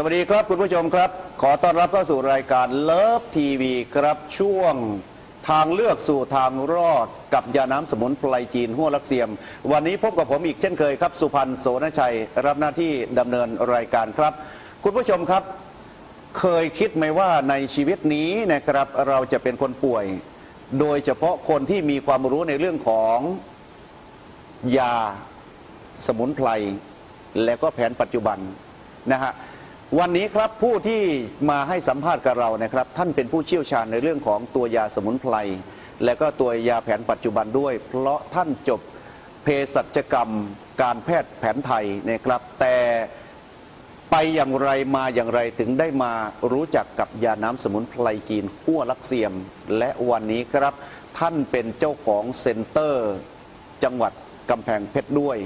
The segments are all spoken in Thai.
สวัสดีครับคุณผู้ชมครับ ขอต้อนรับเข้าสู่รายการเลิฟทีวีครับช่วงทางเลือกสู่ทางรอดกับยาน้ำสมุนไพรจีนหัวลักเสียม วันนี้พบกับผมอีกเช่นเคยครับ สุพันธ์โสนชัย รับหน้าที่ดำเนินรายการครับ คุณผู้ชมครับ เคยคิดไหมว่าในชีวิตนี้นะครับเราจะเป็นคนป่วย โดยเฉพาะคนที่มีความรู้ในเรื่องของยาสมุนไพรและก็แผนปัจจุบันนะฮะ วันนี้ครับผู้ที่มาให้สัมภาษณ์กับเรานะครับ ท่านเป็นผู้เชี่ยวชาญในเรื่องของตัวยาสมุนไพรและก็ตัวยาแผนปัจจุบันด้วย เพราะท่านจบเภสัชกรรมการแพทย์แผนไทยนะครับ แต่ไปอย่างไรมาอย่างไรถึงได้มารู้จักกับยาน้ำสมุนไพรจีนขั้วลักเซียม และวันนี้ครับท่านเป็นเจ้าของเซ็นเตอร์ จังหวัดกำแพงเพชรด้วย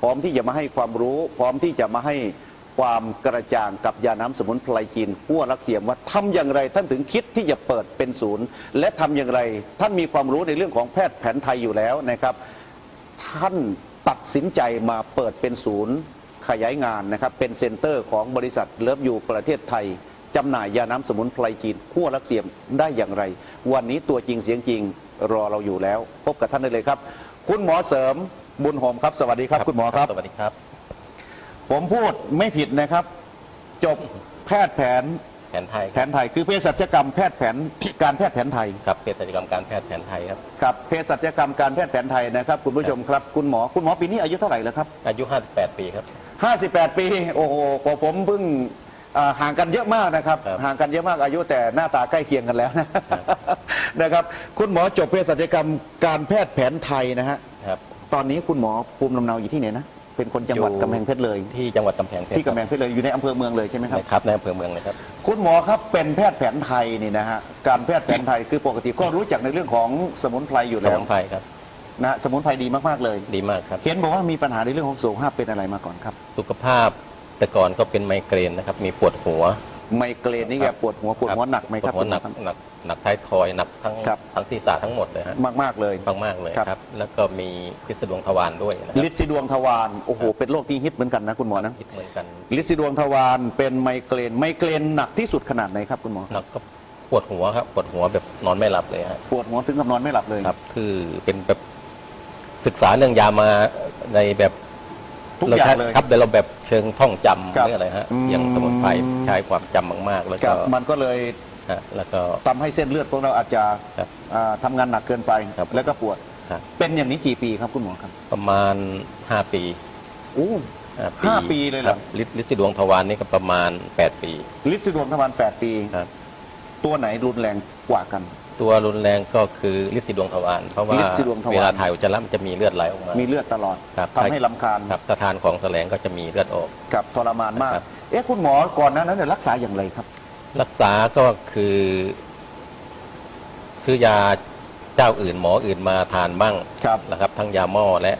พร้อมที่จะมาให้ความรู้ พร้อมที่จะมาให้ ความกระจ่างกับยาน้ำสมุนไพรจีนพั่วรักเสียมว่าทำอย่างไรท่านถึงคิดที่จะเปิดเป็นศูนย์ และทำอย่างไรท่านมีความรู้ในเรื่องของแพทย์แผนไทยอยู่แล้วนะครับ ท่านตัดสินใจมาเปิดเป็นศูนย์ขยายงานนะครับ เป็นเซ็นเตอร์ของบริษัทเลิฟยูประเทศไทยจำหน่ายยาน้ำสมุนไพรจีนพั่วรักเสียมได้อย่างไร วันนี้ตัวจริงเสียงจริงรอเราอยู่แล้ว พบกับท่านได้เลยครับ คุณหมอเสริมบุญโฮมครับ สวัสดีครับ คุณหมอครับ สวัสดีครับ ผมพูดไม่ผิดนะครับ จบแพทย์แผนแผนไทยแผนไทย คือเภสัชกรรมแพทย์แผนการแพทย์แผนไทยครับเภสัชกรรมการแพทย์แผนไทยครับครับเภสัชกรรมการแพทย์แผนไทยนะครับ คุณผู้ชมครับคุณหมอคุณหมอปีนี้อายุเท่าไหร่แล้วครับ อายุ 58 ปีครับ 58 ปี โอ้โหกว่าผมเพิ่งอ่าห่างกันเยอะมากนะครับ ครับ ห่างกันเยอะมากอายุแต่หน้าตาใกล้เคียงกันแล้วนะนะครับ คุณหมอจบเภสัชกรรมการแพทย์แผนไทยนะฮะครับตอนนี้คุณหมอภูมิลำเนาอยู่ที่ไหนนะ เป็นคนจังหวัดอยู่ กำแพงเพชรเลย ที่จังหวัดกำแพงเพชรที่กำแพงเพชรเลยอยู่ในอำเภอเมืองเลยใช่ไหมครับครับในอำเภอเมืองเลยครับ คุณหมอครับเป็นแพทย์แผนไทยนี่นะฮะการแพทย์แผนไทยคือปกติก็รู้จักในเรื่องของสมุนไพรอยู่สแล้วมุนไพรครับ นะฮะสมุนไพรดีมากๆเลย ดีมากครับ เห็นบอกว่ามีปัญหาในเรื่องของสุขภาพเป็นอะไรมาก่อนครับ สุขภาพแต่ก่อนก็เป็นไมเกรนนะครับ มีปวดหัว ไมเกรนนี่แกปวดหัวปวดหัวหนักไหมครับปวดหัวหนักคุณมอหนักหนักท้ายทอยหนักทั้งครับ ทั้งศีรษะทั้งหมดเลยฮะมากๆเลย มากมากๆเลยครับ ครับ แล้วก็มีพิษดวงทวารด้วยนะครัลิดซิดวงทวารโอ้โหเป็นโรคที่ฮิตเหมือนกันนะคุณหมอนะคิดเหมือนกันลิดซิดวงทวารเป็นไมเกรนไมเกรนหนักที่สุดขนาดไหนครับคุณหมอหนักก็ปวดหัวครับปวดหัวแบบนอนไม่หลับเลยฮะปวดหัวถึงกับนอนไม่หลับเลย ครับ คือเป็นแบบศึกษาเรื่องยามาในแบบ ทุกอย่างเลยครับเดี๋ยวเราแบบเชิงท่องจำครับเรื่องอะไรฮะอืมอย่างสมุนไพรใช้ความจำมากๆ แล้วคก็รับมันก็เลยฮะแล้วก็ทำให้เส้นเลือดพวกเราอาจจะครับอ่าทำงานหนักเกินไปครับแล้วก็ปวดครับเป็นอย่างนี้กี่ปีครับคุณหมอครับ ประมาณ 5 ปีโอ้ห้าห้าปีเลยเหรอคบลิลิซิดวงทวารนี่ก็ประมาณ 8 ปี ลิดซิดวงทวาร8 ปีครับตัวไหนรุนแรงกว่ากัน ตัวรุนแรงก็คือลิซิดวงทวารเพราะว่าลิซิดวงทวาร เวลาถ่ายอุจจาระมันจะมีเลือดไหลออกมา มีเลือดตลอดครับ ทำให้ลำคาญครับถ้าทานของแสลงก็จะมีเลือดออก กับทรมานมาก ครับ เอ๊ะคุณหมอก่อนหนานั้นเนี่ยรักษาอย่างไรครับ รักษาก็คือ ซื้อยาเจ้าอื่นหมออื่นมาทานบ้างครับนะครับ ทั้งยาหม้อและ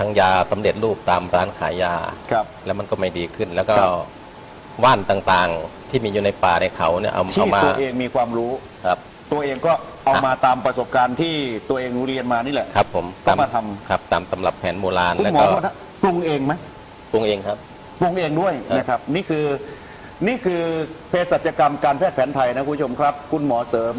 ทั้งยาสำเร็จรูปตามร้านขายยา ครับ แล้วมันก็ไม่ดีขึ้น แล้วก็ครับ ว่านต่างๆ ที่มีอยู่ในป่าในเขาเนี่ยเอาที่เอามาตัวเองมีความรู้ ครับ ตัวเองก็เอาครับมาตามประสบการณ์ที่ตัวเองเรียนมานี่แหละ ครับผมก็มาทำ ครับตามตำรับแผนโบราณคุณแล้วหมอก็ว่าปรุงเองไหมปรุงเองครับ ปรุงเองด้วยครับนะครับ นี่คือนี่คือเภสัชกรรมการแพทย์แผนไทยนะคุณผู้ชมครับ คุณหมอเสริม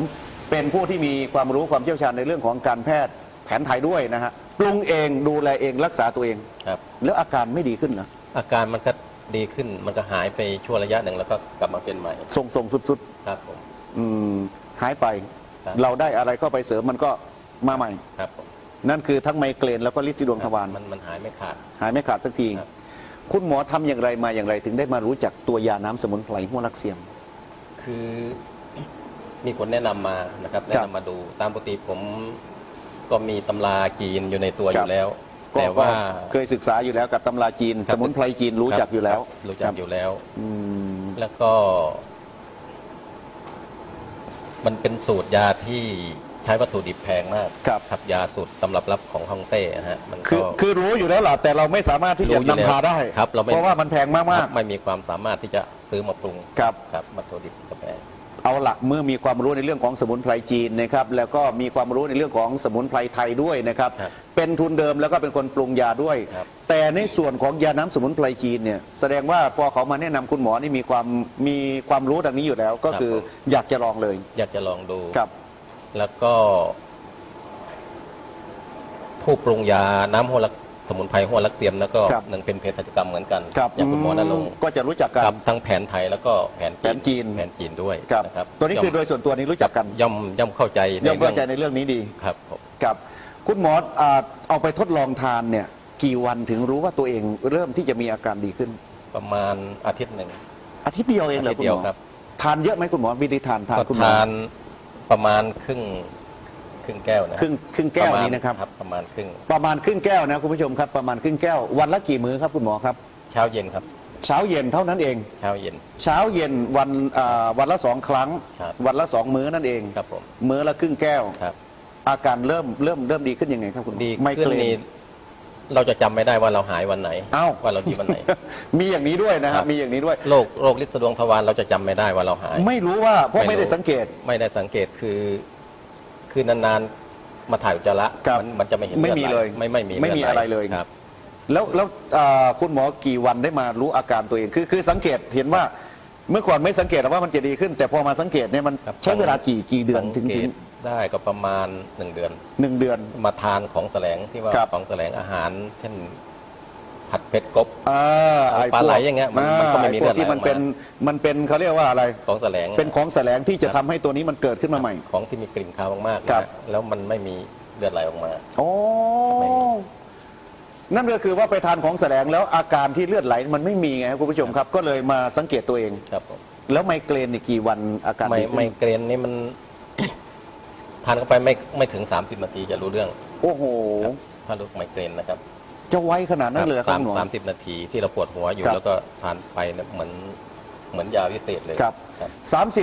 เป็นผู้ที่มีความรู้ความเชี่ยวชาญในเรื่องของการแพทย์แผนไทยด้วยนะฮะปรุงเองดูแลเองรักษาตัวเอง ครับ แล้วอาการไม่ดีขึ้นเหรออาการมันก็ดีขึ้นมันก็หายไปชั่วระยะหนึ่งแล้วก็กลับมาเป็นใหม่ทรงทรงๆสุดครับผม ๆอืม หายไป ครับ เราได้อะไรเข้าไปเสริมมันก็มาใหม่ ครับผมนั่นคือทั้งไมเกรนแล้วก็ลิซิดวงทวารมันมันหายไม่ขาด หายไม่ขาดสักที ครับ คุณหมอทำอย่างไรมาอย่างไรถึงได้มารู้จักตัวยาน้ำสมุนไพรหัวลักเซียม คือมีคนแนะนำมานะครับ แนะนำมาดูตามปกติผมก็มีตำราจีนอยู่ในตัวอครับ ยู่แล้ว ก็แต่ว่าเคยศึกษาอยู่แล้วกับตำราจีนครับสมุนไพรจีนรู้จักอยู่แล้วครับรู้จักอยู่แล้ว อืม แล้วก็ มันเป็นสูตรยาที่ใช้วัตถุดิบแพงมากครับ ครับยาสูตรตำรับลับของฮ่องเต้นะฮะมันคือก็คือรู้อยู่แล้วล่ะแต่เราไม่สามารถที่จะรู้อยู่นำพาได้ครับเราไม่ เพราะว่ามันแพงมาก ไม่มีความสามารถที่จะซื้อมาปรุงครับ ครับวัตถุดิบก็แพงๆ เอาละเมื่อมีความรู้ในเรื่องของสมุนไพรจีนนะครับแล้วก็มีความรู้ในเรื่องของสมุนไพรไทยด้วยนะครับครับเป็นทุนเดิมแล้วก็เป็นคนปรุงยาด้วย ครับ แต่ในส่วนของยาน้ำสมุนไพรจีนเนี่ยแสดงว่าพอเขามาแนะนำคุณหมอนี่มีความมีความรู้ดังนี้อยู่แล้ว ก็คืออยากจะลองเลยอยากจะลองดู ครับ แล้วก็ ผู้ปรุงยาน้ำหัวลัก สมุนไพรหัวลักเสียมแล้วก็ครับ หนึ่งเป็นเภสัชกรรมเหมือนกันครับอย่างคุณหมอนรงค์ก็จะรู้จักกัน ครับทั้งแผนไทยแล้วก็แผนแผนจีน แผนจีนด้วยครับนะครับตัวนี้คือโดยส่วนตัวนี้รู้จักกันย่อมย่อมเข้าใจย่อมเข้าใจรื่ในเรื่องนี้ดีครับผมครับ คุณหมออ่าเอาไปทดลองทานเนี่ยกี่วันถึงรู้ว่าตัวเองเริ่มที่จะมีอาการดีขึ้น ประมาณอาทิตย์หนึ่ง อาทิตย์เดียวเองเหรออาทิตย์คุณเดีหยมวอครับ ทานเยอะไหมคุณหมอวิธีทานทานก็คุณหมอ ทานประมาณครึ่ง ครึ่งแก้วนะครึ่งครึ่งแก้วปมาณนี้นะครับ ประมาณครึ่งประมาณครึ่งแก้วนะคุณผู้ชมครับประมาณครึ่งแก้ววันละกี่มื้อครับคุณหมอครับ เช้าเย็นครับ เช้าเย็นเท่านั้นเอง เช้าเย็น เช้าเย็นวันอ่าวันละสองครั้งครับวันละสองมื้อนั่นเองครับผมมื้อละครึ่งแก้วครับอาการเริ่มเริ่มเริ่มดีขึ้นยังไงครับคุณหมอดีไม่ขึ้เกนรงนี่เราจะจำไม่ได้ว่าเราหายวันไหนเอ้าว่าเราดีวันไหน มีอย่างนี้ด้วยนะคครัรับบมีอย่างนี้ด้วยโรคโรคลิดสะดวงทวารเราจะจำไม่ได้ว่าเราหาย ไม่รู้ว่าเพราะไม่ไม่รู้ได้สังเกตไม่ได้สังเกตคือ คือนานๆมาถ่ายอุจจาระครับ มันมันจะไม่เห็นไม่ลือดมีหเลยไม่ไม่มีไม่มีลืดหอะไรเลยครับ แล้วแล้วอ่าคุณหมอกี่วันได้มารู้อาการตัวเองคือคือสังเกตเห็นว่าเมื่อก่อนไม่สังเกตหรอกว่ามันจะดีขึ้น แต่พอมาสังเกตเนี่ยมันครับ ใช้เวลากี่กี่เดือนถึงสัถึเกงตได้ก็ประมาณหนึ่งเดือน หนึ่งเดือน มาทานของแสลงที่ว่าครับ ของแสลงอาหารเช่น ผัดเผ็ดกบ อ่าไอ้ปลาไหลพวกอย่างเงี้ยมันมันก็ไม่มีอ้พวเลือดไหลที่มันออกมาเป็นมันเป็นเขาเรียกว่าอะไร ของแสลง เป็นของแสลงที่จะทำให้ตัวนี้มันเกิดขึ้นมาใหม่ ของที่มีกลิ่นคาวมากๆครับนะแล้วมันไม่มีเลือดไหลออกมา โอ้ไม่มี นั่นก็คือว่าไปทานของแสลงแล้วอาการที่เลือดไหลมันไม่มีไงครับคุณผู้ชมครับ ก็เลยมาสังเกตตัวเอง ครับผมแล้วไมเกรนอีกกี่วันอาการไมดีขึ้นไมเกรนนี่มัน ทานเข้าไปไม่ไม่ถึง 30นาทีจะรู้เรื่องโอ้โหครับถ้ารู้ไมเกรนนะครับ จะไวขนาดนั้นเลยเหรอครัสาบมหมอ สามสิบนาทีที่เราปวดหัวอยู่ครับ แล้วก็ทานไปเนี่ยเหมือนเหมือนยาวิเศษเลยครับครับ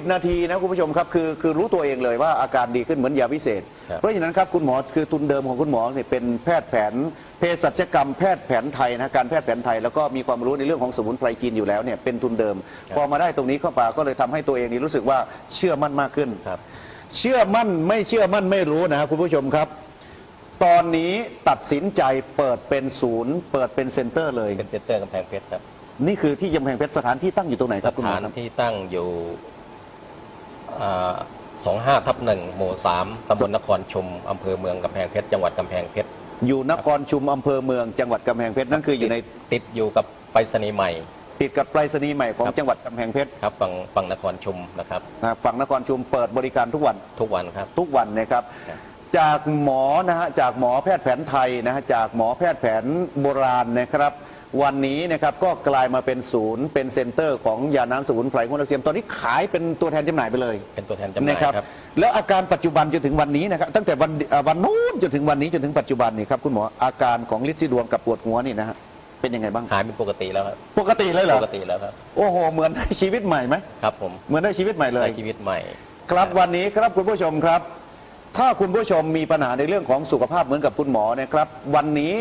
30 นาทีนะคุณผู้ชมครับคือคือรู้ตัวเองเลยว่าอาการดีขึ้นเหมือนยาวิเศษ ครับ เพราะฉะนั้นครับคุณหมอคือทุนเดิมของคุณหมอเนี่ยเป็นแพทย์แผนเภสัชกรรมแพทย์แผนไทยนะการแพทย์แผนไทยแล้วก็มีความรู้ในเรื่องของสมุนไพรจีนอยู่แล้วเนี่ยเป็นทุนเดิม พอมาได้ตรงนี้เข้ามาก็เลยทำให้ตัวเองนี่รู้สึกว่าเชื่อมั่นมากขึ้น ครับ เชื่อมั่นไม่เชื่อมั่นไม่รู้นะครับคุณผู้ชมครับ ตอนนี้ตัดสินใจเปิดเป็นศูนย์ เปิดเป็นเซ็นเตอร์เลย เป็นเซ็นเตอร์กำแพงเพชรครับ นี่คือที่กำแพงเพชรสถานที่ตั้งอยู่ตรงไหนคสรับคุณหมถาอนครับ ที่ตั้งอยู่สองห้าทับหนึ่งหมู่สามตำบลนครชุมอำเภอเมืองกำแพงเพชรจังหวัดกำแพงเพชรอยู่นครชุมอำเภอเมืองจังหวัดกำแพงเพชรนั่นคืออยู่ในติดอยู่กับไปรษณีย์ใหม่ ติดกับไปรษณีย์ใหม่ของครับ จังหวัดกำแพงเพชรครับฝั่งฝั่งนครชุมนะครับ นะฝั่งนครชุมเปิดบริการทุกวันทุกวันครับ ทุกวันนะครับ ครับ จากหมอนะฮะจากหมอแพทย์แผนไทยนะฮะจากหมอแพทย์แผนโบราณนะครับ วันนี้นะครับก็กลายมาเป็นศูนย์เป็นเซ็นเตอร์ของยาน้ำสมุนไพรของเราเซียมตอนนี้ขายเป็นตัวแทนจำหน่ายไปเลยเป็นตัวแทนจำหน่ายนะครับครับแล้วอาการปัจจุบันจนถึงวันนี้นะครับตั้งแต่วันเอ่อวันนู้นจนถึงวันนี้จนถึงปัจจุบันนี่ครับคุณหมออาการของลินซีดวงกับปวดหัวนี่นะฮะเป็นยังไงบ้างหายเป็นปกติแล้วครับปกติเลยเหรอปกติแล้วครับโอ้โหเหมือนได้ชีวิตใหม่ไหมครับผมเหมือนได้ชีวิตใหม่เลยใช้ชีวิตใหม่ ครับวันนี้ครับคุณผู้ชมครับ ถ้าคุณผู้ชมมีปัญหาในเรื่องของสุขภาพเหมือนกับคุณหมอนะครับ วันนี้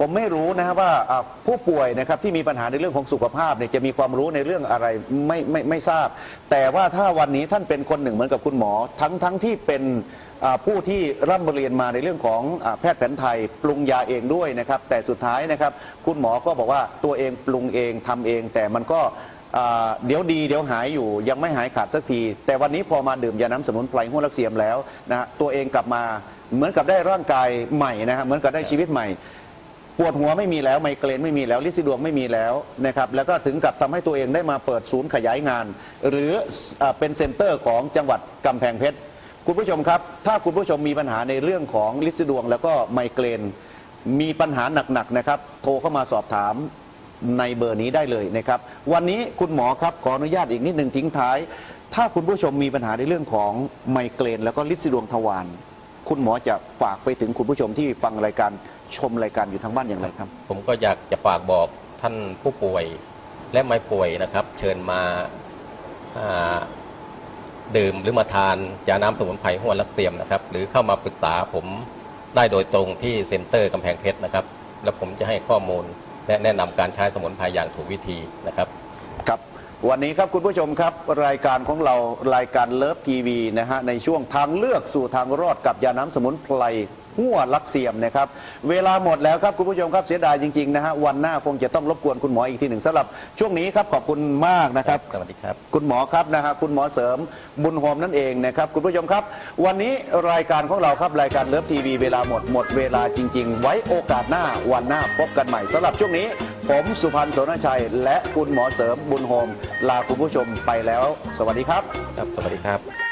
ผมไม่รู้นะครับว่าอ่าผู้ป่วยนะครับที่มีปัญหาในเรื่องของสุขภาพเนี่ยจะมีความรู้ในเรื่องอะไรไม่ไม่ไม่ทราบ แต่ว่าถ้าวันนี้ท่านเป็นคนหนึ่งเหมือนกับคุณหมอ ทั้งทั้งที่เป็นอ่าผู้ที่ร่ำเรียนมาในเรื่องของอาแพทย์แผนไทยปรุงยาเองด้วยนะครับ แต่สุดท้ายนะครับคุณหมอก็บอกว่าตัวเองปรุงเองทำเอง แต่มันก็ เดี๋ยวดีเดี๋ยวหายอยู่ยังไม่หายขาดสักที แต่วันนี้พอมาดื่มยาน้ำสมุนไพรหัวลักเสียมแล้วนะฮะตัวเองกลับมาเหมือนกับได้ร่างกายใหม่นะฮะเหมือนกับได้ชีวิตใหม่ปวดหัวไม่มีแล้วไมเกรนไม่มีแล้วลิซิดวงไม่มีแล้วนะครับแล้วก็ถึงกับทำให้ตัวเองได้มาเปิดศูนย์ขยายงาน หรืออเป็นเซ็นเตอร์ของจังหวัดกำแพงเพชรคุณผู้ชมครับ ถ้าคุณผู้ชมมีปัญหาในเรื่องของลิซิดวง แล้วก็ไมเกรนมีปัญหาหนักๆนะครับ โทรเข้ามาสอบถาม ในเบอร์นี้ได้เลยนะครับ วันนี้คุณหมอครับขออนุญาตอีกนิดหนึ่งทิ้งท้าย ถ้าคุณผู้ชมมีปัญหาในเรื่องของไมเกรน แล้วก็ลิซิดวงทวารคุณหมอจะฝากไปถึงคุณผู้ชมที่ฟังรายการชมรายการอยู่ทางบ้านอย่างไรครับ ผมก็อยากจะฝากบอกท่านผู้ป่วยและไม่ป่วยนะครับ เชิญมาาดื่มหรือมาทานยาน้ำสมุนไพรหัวลักเสียมนะครับ หรือเข้ามาปรึกษาผมได้โดยตรงที่เซ็นเตอร์กำแพงเพชรนะครับ แล้วผมจะให้ข้อมูล และแนะนำการใช้สมุนไพรอย่างถูกวิธีนะครับ ครับ วันนี้ครับคุณผู้ชมครับ รายการของเรารายการเลิฟทีวีนะฮะในช่วงทางเลือกสู่ทางรอดกับยาน้ำสมุนไพร หัวลักเสียมนะครับ เวลาหมดแล้วครับคุณผู้ชมครับเสียดายจริงๆนะฮะวันหน้าคงจะต้องรบกวนคุณหมออีกทีหนึ่งสำหรับช่วงนี้ครับขอบคุณมากนะครับ สวัสดีครับ คุณหมอครับนะฮะคุณหมอเสริมบุญโฮมนั่นเองนะครับ คุณผู้ชมครับ วันนี้รายการของเราครับรายการเลิฟทีวีเวลาหมดหมดเวลาจริง ๆ ไว้โอกาสหน้าวันหน้าพบกันใหม่สำหรับช่วงนี้ ผมสุพันธ์โสนชัย และคุณหมอเสริมบุญโฮมลาคุณผู้ชมไปแล้ว สวัสดีครับ ครับ สวัสดีครับ